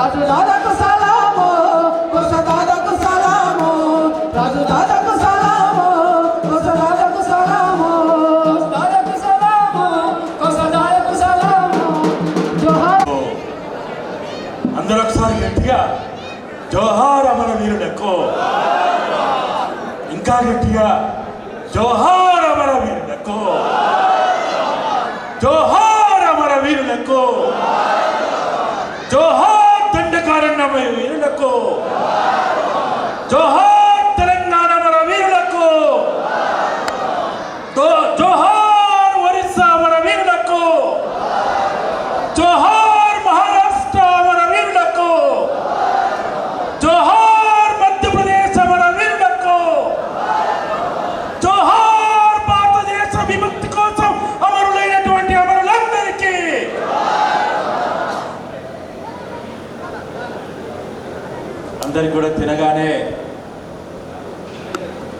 రాజు దాదాకు సలాము కొస దాదాకు సలాము రాజు దాదాకు సలాము కొస దాదాకు సలాము. దాదాకు సలాము కొస దాదాకు సలాము జోహార్ అందరూ ఒకసారి గట్టిగా జోహార్ అమర వీరులకు ఇంకా గట్టిగా జోహార్ అమర వీరులకు జోహార్ అమర వీరులకు జోహార్ దండకారణ్య వీరులకు జోహార్ తెలంగాణ అమర వీరులకు దో- జోహార్ ఒరిస్సా అమర వీరులకు జోహార్ మహారాష్ట్ర అమర వీరులకు జోహార్ మధ్యప్రదేశ్ అమర వీరులకు జోహార్ భారతదేశ విముక్తి కోసం అమరులైనటువంటి అమరులందరికీ అందరికి కూడా తినగానే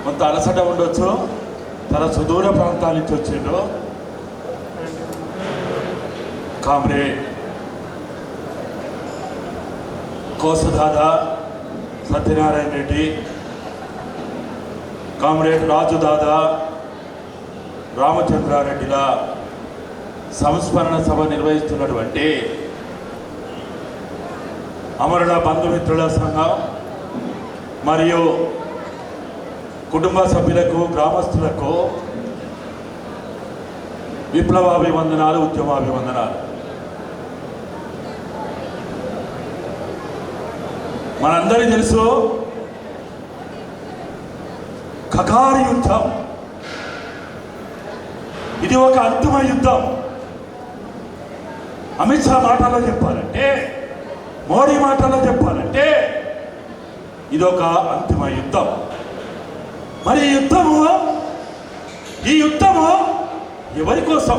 కొంత అలసట ఉండొచ్చు చాలా సుదూర ప్రాంతాల నుంచి వచ్చిండ్రు కామ్రేడ్ కోసదాద సత్యనారాయణ రెడ్డి. కామ్రేడ్ రాజుదాదా రామచంద్రారెడ్డిల సంస్మరణ సభ నిర్వహిస్తున్నటువంటి అమరుల బంధుమిత్రుల సంఘం మరియు కుటుంబ సభ్యులకు గ్రామస్తులకు విప్లవాభివందనాలు ఉద్యమాభివందనాలు. మనందరి తెలుసు ఖగారి యుద్ధం. ఇది ఒక అంతిమ యుద్ధం. అమిత్ షా మాటల్లో చెప్పాలంటే మోడీ మాటల్లో చెప్పాలంటే ఇది ఒక అంతిమ యుద్ధం. మరి యుద్ధము ఈ యుద్ధము ఎవరి కోసం?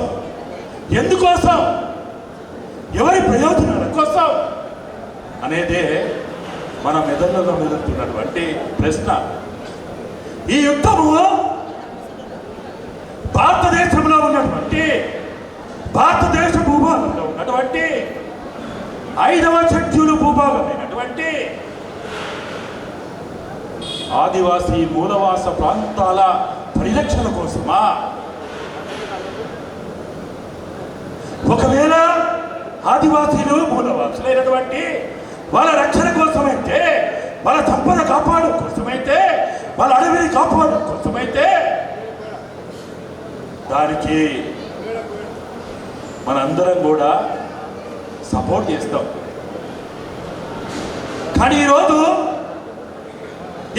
ఎందుకోసం? ఎవరి ప్రయోజనాల కోసం? అనేదే మన మెదళ్ళలో మెదులుతున్నటువంటి ప్రశ్న. ఈ యుద్ధము భారతదేశంలో ఉన్నటువంటి భారతదేశ భూభాగంలో ఉన్నటువంటి ఐదవ షెడ్యూల్ భూభాగమైనటువంటి ఆదివాసీ మూలవాస ప్రాంతాల పరిరక్షణ కోసమా? ఒకవేళ ఆదివాసీలు మూలవాసులైనటువంటి వాళ్ళ రక్షణ కోసమైతే వాళ్ళ సంపద కాపాడడం కోసమైతే వాళ్ళ అడవిని కాపాడడం కోసమైతే దానికి మనందరం కూడా సపోర్ట్ చేస్తాం. కానీ ఈరోజు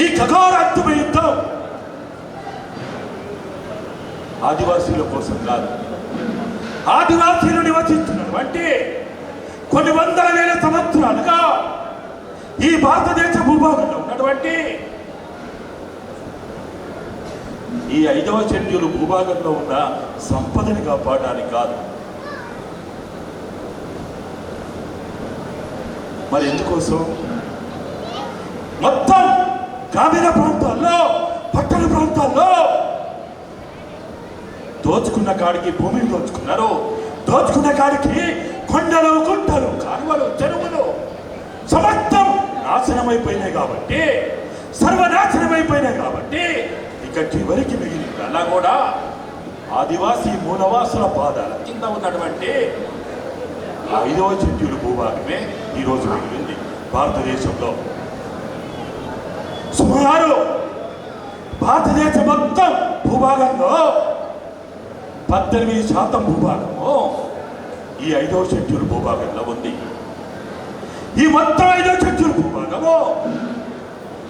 ఈ ఖగార అంతిమ యుద్ధం ఆదివాసీల కోసం కాదు. ఆదివాసీలు నివసిస్తున్నటువంటి కొన్ని వందల వేల సంవత్సరాలుగా ఈ భారతదేశ భూభాగంలో ఉన్నటువంటి ఈ ఐదవ షెడ్యూల్ భూభాగంలో ఉన్న సంపదని కాపాడడానికి కాదు. మరి ఎందుకోసం? మొత్తం గ్రామీణ ప్రాంతాల్లో పట్టణ ప్రాంతాల్లో దోచుకున్న కాడికి భూమిని దోచుకున్నారు? దోచుకున్న కాడికి కొండలు గుట్టలు కాలువలు చెరువులు సమస్తం నాశనమైపోయినాయి కాబట్టి సర్వనాశనమైపోయినాయి కాబట్టి ఇక చివరికి మిగిలిన అలా కూడా ఆదివాసీ మూలవాసుల పాదాల కింద ఉన్నటువంటి ఆ ఐదవ చెట్టులు భూభాగమే ఈరోజు మిగిలింది భారతదేశంలో. సుమారు భారతదేశం మొత్తం భూభాగంలో పద్దెనిమిది శాతం భూభాగము ఈ ఐదవ షెడ్యూల్ భూభాగంలో ఉంది? ఈ మొత్తం ఐదవ షెడ్యూల్ భూభాగము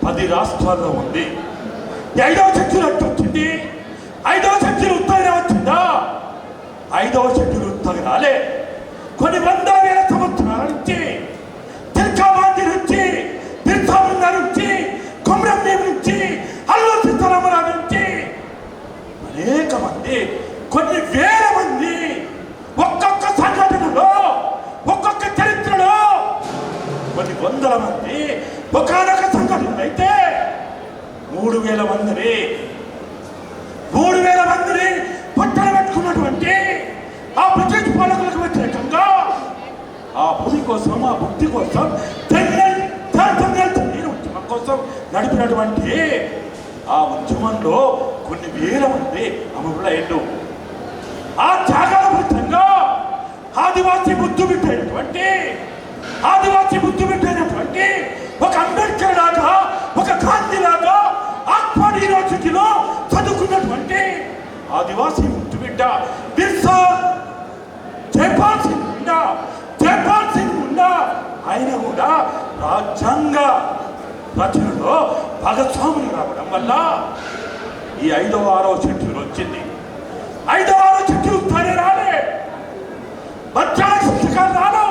పది రాష్ట్రాల్లో ఉంది. ఈ ఐదవ షెడ్యూల్ ఎట్టు వచ్చింది? ఐదవ షెడ్యూల్ ఉత్తరం వచ్చిందా? ఐదవ షెడ్యూల్ ఉత్తరం రాలే కొన్ని వందల వేల సంవత్సరాల నుంచి తిరుచాబాంతి నుంచి తిరుచాముండ నుంచి కొమరంభీం నుంచి అల్లు సీతారామరావు నుంచి అనేక మంది కొన్ని వేల మంది ఒక్కొక్క సంఘటనలో ఒక్కొక్క చరిత్రలో కొన్ని వందల మంది ఒకనొక సంఘటన అయితే మూడు వేల మందిని మూడు వేల మందిని పట్టణ పెట్టుకున్నటువంటి ఆ బ్రిటిష్ పాలకులకు వ్యతిరేకంగా ఆ భూమి కోసం ఆ భక్తి కోసం తెంగల్ ఉద్యమం కోసం నడిపినటువంటి ఆ ఉద్యమంలో కొన్ని వేల మంది అమరులయ్యారు ఆ త్యాగాల ఫలితంగా ఆదివాసీ ముద్దు పెట్టినటువంటి ఆదివాసీ ముద్దు పెట్టినటువంటి ఒక అంబేద్కర్ లాగా ఒక గాంధీ లాగా ఆత్మ యూనివర్సిటీలో చదువుకున్నటువంటి ఆదివాసీ ముద్దు బిడ్డ బిర్సా జైపాల్ సింగ్ ఉండా జైపాల్ సింగ్ ఉండా ఆయన కూడా రాజ్యాంగ రచనలో భాగస్వాములు రావడం వల్ల ఈ ఐదవ ఆరో షెడ్యూల్ వచ్చింది. ఐదవ ఆరో షెడ్యూల్ తానే రాలే. మధ్యాహ్న పుస్తకాలు రాను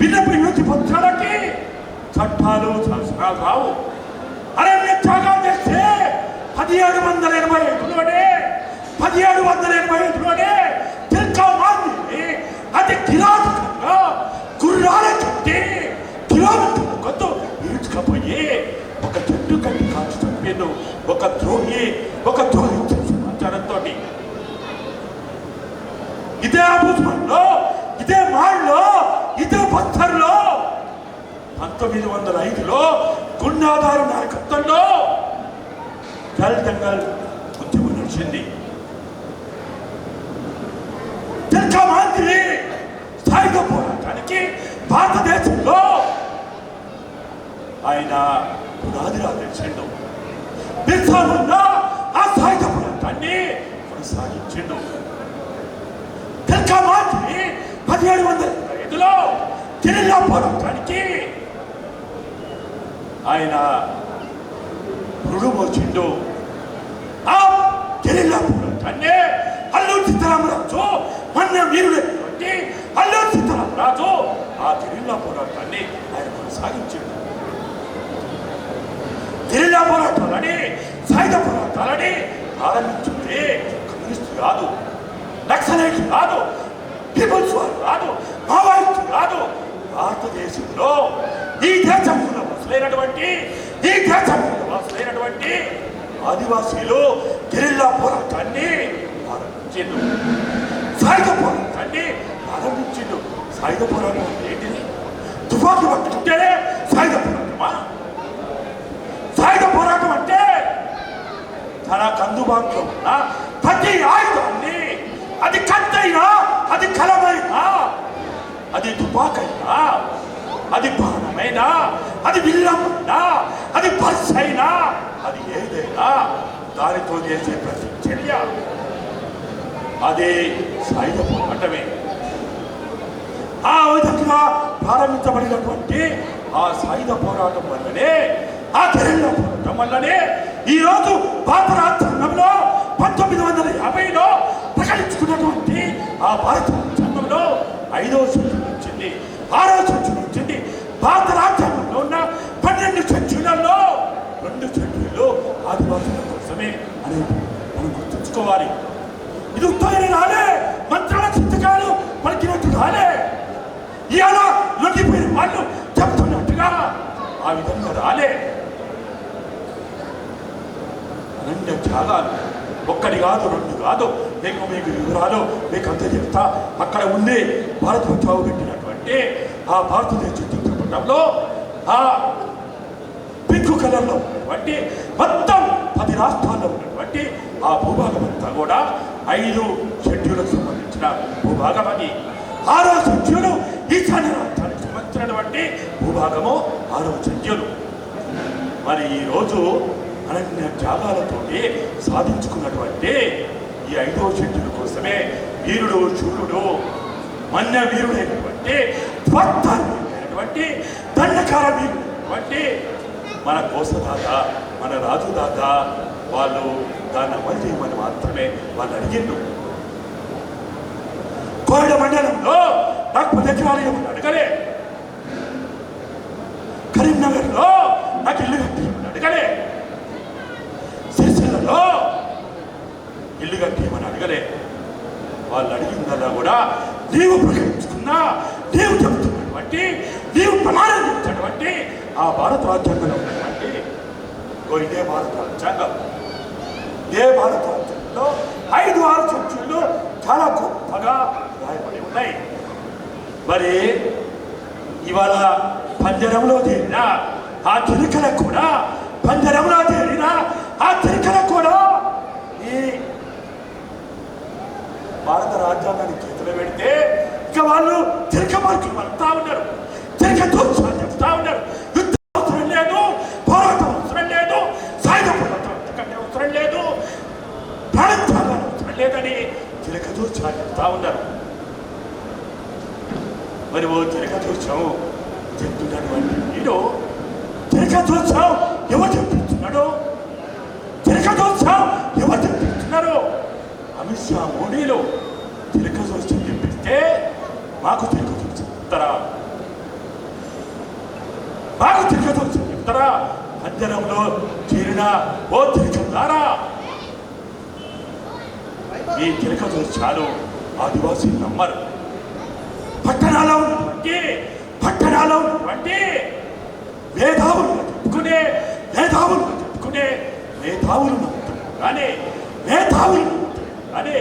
విన్నప యువతి పత్రాలకి చట్టాలు శాసనాలు రావు. అరణ్య త్యాగాలు చేస్తే పదిహేడు వందల ఎనభై ఐదులోనే పదిహేడు వందల ఎనభై ఐదులోనే కాల్చి ఒక ద్రోహి ఒక ద్రోహి సమాచారంతో ఇదే అబుజ్మన్లో ఇదే మాల్లో ఇదే పత్తర్లో పంతొమ్మిది వందల ఐదులో గుండాదారు నాయకత్వంలో జల్ దంగల్ ఉద్యమం నడిచింది. మాంత్రి స్థాయిగా పోరాటానికి భారతదేశంలో ఆయన పునాది రాజేసిండు బిర్సా ముందా ఆ స్థాయిక పోరాటాన్ని కొనసాగించిండు తిరకమాంది పదిహేడు వందల ఐదులో గిరిజా పోరాటానికి ఆయన పురుడుమోచిండు ఆ గిరిజా పోరాటాన్ని అల్లూరు సీతారామరాజు మొన్న వీరుడైనటువంటి అల్లూరు సీతారామరాజు ఆ గిరిజా పోరాటాన్ని ఆయన కొనసాగించాడు గిరిజా పోరాటాలని సాయుధ పోరాటాలని ప్రారంభించింది కమ్యూనిస్ట్ కాదు నక్సలైట్ కాదు పీపుల్స్ వారు కాదు మావోయిస్ట్ కాదు భారతదేశంలో ఈ దేశంలో అసలైనటువంటి ఈ దేశంలో అసలైనటువంటి ఆదివాసీలు గిరిల్లా పోరాటాన్ని ఆరంభించిండు సాయుధ పోరాటాన్ని ఆరంభించిండు సాయుధ పోరాటం ఏంటిది? తుపాకీ పట్టుకుంటేనే సాయుధ పోరాటం అంటే తన కందుబాటులో ఉన్న ప్రతి ఆయుధాన్ని అది కత్తైనా? అది కలమైనా? అది తుపాకైనా? అది బాణమైనా? అది విల్లమైనా? అది బస్ అయినా అది ఏదైనా? దానితో చేసే ప్రతి చర్య అదే సాయుధ పోరాటమే ఆ విధంగా ప్రారంభించబడినటువంటి ఆ సాయుధ పోరాటం వల్లనే ఆ ధైర్య పోరాటం వల్లనే ఈరోజు భారత రాజ్యాంగంలో పంతొమ్మిది వందల యాభైలో ప్రకటించుకున్నటువంటి ఆ భారత రాజ్యాంగంలో ఐదవ సూచన వచ్చింది. ఆరో సూచన వచ్చింది. భారత రాజ్యాంగంలో ఉన్న పన్నెండు సెంచురీలలో రెండు సెంచురీలు ఆదివాసుల కోసమే అనేది మనం గుర్తుంచుకోవాలి. ఇది ఉత్తమైన రాలే మంత్రాల చింతకాలు పలికినట్టు రాలే. ఇవాళ లొంగిపోయిన వాళ్ళు చెప్తున్నట్టుగా ఆ విధంగా రాలే. అనంత త్యాగాలు. ఒక్కటి కాదు రెండు కాదు. మీకు మీకు వివరాలు మీకు అంత చెప్తా. అక్కడ ఉండి భారత బచావు పెట్టినటువంటి ఆ భారతదేశ చిత్రపటంలో ఆ పింక్ కలర్లో ఉన్నటువంటి మొత్తం పది రాష్ట్రాల్లో ఉన్నటువంటి ఆ భూభాగం అంతా కూడా ఐదు షెడ్యూలకు సంబంధించిన భూభాగం అని ఆరో షెడ్యూలు ఈశాన్య రాష్ట్రానికి సంబంధించినటువంటి భూభాగము ఆరో షెడ్యూలు. మరి ఈరోజు అనన్య త్యాగాలతోటి సాధించుకున్నటువంటి ఈ ఐదవ షెడ్యూల్ కోసమే వీరుడు శూరుడు మన్య వీరుడైనటువంటి త్వత్తాన్ని దండకార వీరుడైనటువంటి మన కోసదాత మన రాజుదాత వాళ్ళు దాన్ని అమలు చేయమని మాత్రమే వాళ్ళు అడిగిండు కోయిడ మండలంలో నాకు పది ఎకరాలు అడగలే. కరీంనగర్లో నాకు ఇల్లు కట్టియమని అడగలే. ఇల్లు కట్టేయమని అడగలే వాళ్ళు అడిగిందల్లా కూడా నీవు ప్రకటించుకున్నా నీవు చెబుతున్నటువంటి నీవు ప్రమాణం చేసినటువంటి ఆ భారత రాజ్యాంగంలో ఉన్నటువంటి ఓ ఇదే భారత రాజ్యాంగం. ఇదే భారత రాజ్యాంగంలో ఐదు ఆరు చర్చలు చాలా గొప్పగా రాయబడి ఉన్నాయి. మరి ఇవాళ పంజరంలో తేలిన ఆ చిలుకలకు కూడా పంజరంలో చేరిన ఆ చిలుకలకు కూడా ఈ భారత రాజ్యాంగాన్ని చేతిలో పెడితే ఇక వాళ్ళు తిరగ మార్కులు పడతా ఉన్నారు. తిరగ దోషాలు చెప్తా ఉన్నారు. యుద్ధం అవసరం లేదు పోరాటం అవసరం లేదు సాయుధ పోరాటం అంతకంటే అవసరం లేదు ప్రాణత్యాగాలు అవసరం లేదని చిలక దోషాలు చెప్తా ఉన్నారు. మరి ఓ చిలక దోషం అంటే నేను చిలక దోషం ఎవరు చెప్తున్నాడు చిలక దోషం ఎవరు చెప్తున్నారు అమిత్ షా మోడీలో చిలక దోషం చెప్పిస్తే మాకు చిలక దోషం చెప్తారా మాకు చిలక దోషం చెప్తారా పంజరంలో చేరిన ఓ చిలకలారా ఈ చిలక దోషాలు ఆదివాసీలు నమ్మరు పట్టణాల్లో ఉన్నటువంటి పట్టణాల్లో ఉన్నటువంటి మేధావులుగా చెప్పుకునే మేధావులుగా చెప్పుకునే మేధావులు నమ్ముతారు కానీ మేధావులు నమ్ముతారు కానీ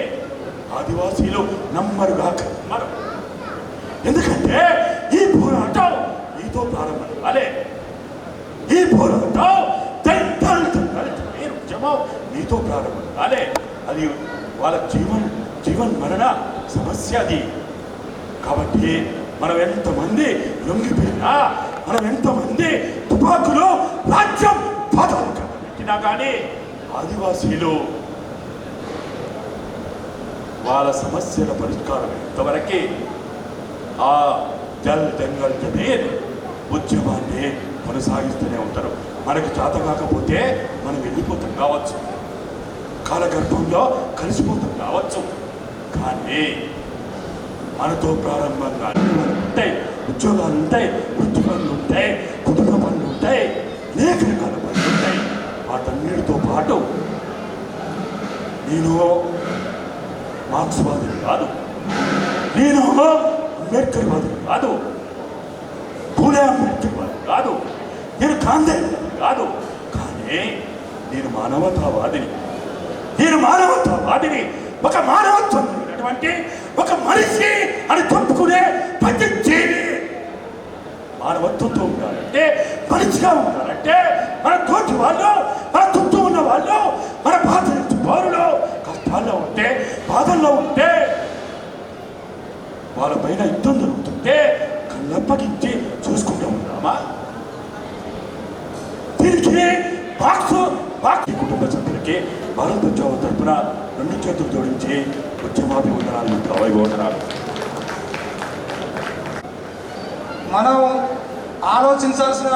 ఆదివాసీలు నమ్మరుగా కాక నమ్మరు ఎందుకంటే ఈ పోరాటం ఈతో ప్రారంభం. అదే ఈ పోరాటం దంతాలు దంతాలు మీరు నీతో ప్రారంభం. అదే అది వాళ్ళ జీవన్ జీవన్ మరణ సమస్య అది. కాబట్టి మనం ఎంతమంది లొంగిపోయినా మనం ఎంతమంది తుపాకులు రాజ్యం పాదాలు పెట్టినా కానీ ఆదివాసీలు వాళ్ళ సమస్యల పరిష్కారం ఇంతవరకే ఆ జల్ జంగల్ జమీన్ ఉద్యమాన్ని కొనసాగిస్తూనే ఉంటారు. మనకు చేత కాకపోతే మనం వెళ్ళిపోతాం కావచ్చు. కాలగర్భంలో కలిసిపోతాం కావచ్చు. కానీ మనతో ప్రారంభంగా ఉంటాయి ఉద్యోగాలు ఉంటాయి వృత్తి పనులు ఉంటాయి కుటుంబ పనులు ఉంటాయి అనేక రకాల పనులు ఉంటాయి. వాటన్నిటితో పాటు నేను మార్క్స్వాదులు కాదు. నేను అంబేద్కర్ వాదిని కాదు. పూలే అంబేద్కర్ వాది కాదు. నేను కాందే కాదు. కానీ నేను మానవతావాదిని. నేను మానవత్వవాదిని ఒక మానవత్వం కలిగినటువంటి ఒక మనిషి అని చెప్పుకునే ప్రతి జీవి మానవత్వంతో ఉండాలంటే మనిషిగా ఉండాలంటే మన తోటి వాళ్ళు మన పైన యుద్ధం జరుగుతుంటే కళ్ళప్పగించి చూసుకుంటూ ఉన్నామా దీనికి బాక్స్ బాక్స్ కుటుంబ సభ్యులకి భారత ఉద్యోగం తరఫున రెండు చేతులు జోడించి ఉద్యమాభి ఉద్యమాభివందనాలు అవైవందనాలు మనం ఆలోచించాల్సిన